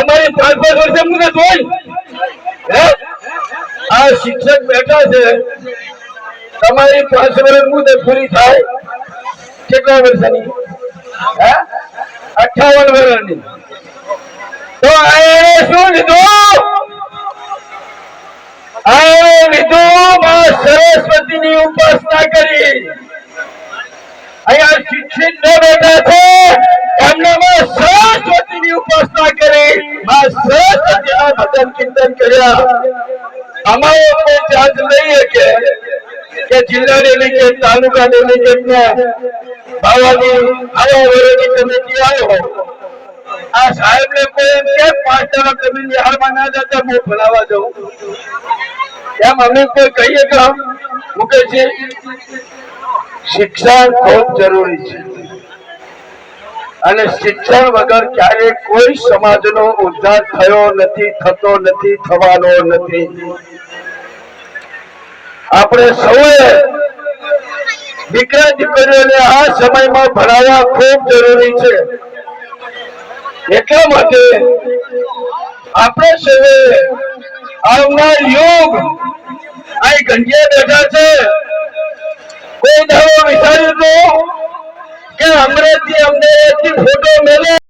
અમારી પાંચ પાંચ વર્ષે મુદત હોય હે? આ શિક્ષક બેઠા છે. તમારી પાંચ વર્ષ મુદત પૂરી થાય કેટલા વર્ષની? અઠાવન વર્ષની. તો આ શું લીધું? આ લીધું માં સરસ્વતીની ઉપાસના કરી અહીંયા શિક્ષિત ન બેઠા છે એમનામાં સરસ્વતીની ઉપાસના કરી માં સરસ્વતીના ચિંતન કર્યા. અમારો કોઈ ચાર્જ લઈએ કે કે જિલ્લા ડેલિગેટ, તાલુકા ડેલિગેટ ને ભાવાની આવા વર્ષની કમિટી આવ્યો આ સાહેબ ને કોઈ કે પાંચ ટકા તમે નિહાળમાં ના જતા હું ભણાવવા જાઉં એમ અમે કોઈ કહીએ કે મુકેશજી, શિક્ષણ ખૂબ જરૂરી છે. અને શિક્ષણ વગર ક્યારેય કોઈ સમાજનો ઉદ્ધાર થયો નથી, થતો નથી, થવાનો નથી. આપણે સૌએ દીકરા દીકરીઓને આ સમયમાં ભણાવવા ખૂબ જરૂરી છે. એટલા માટે આપણે સૌએ આવનાર યુગ અહીં ગંજિયા બેઠા છે. કોઈ દાવો વિચાર્યું હતું અંગ્રેજી અમને ફોટો મેળે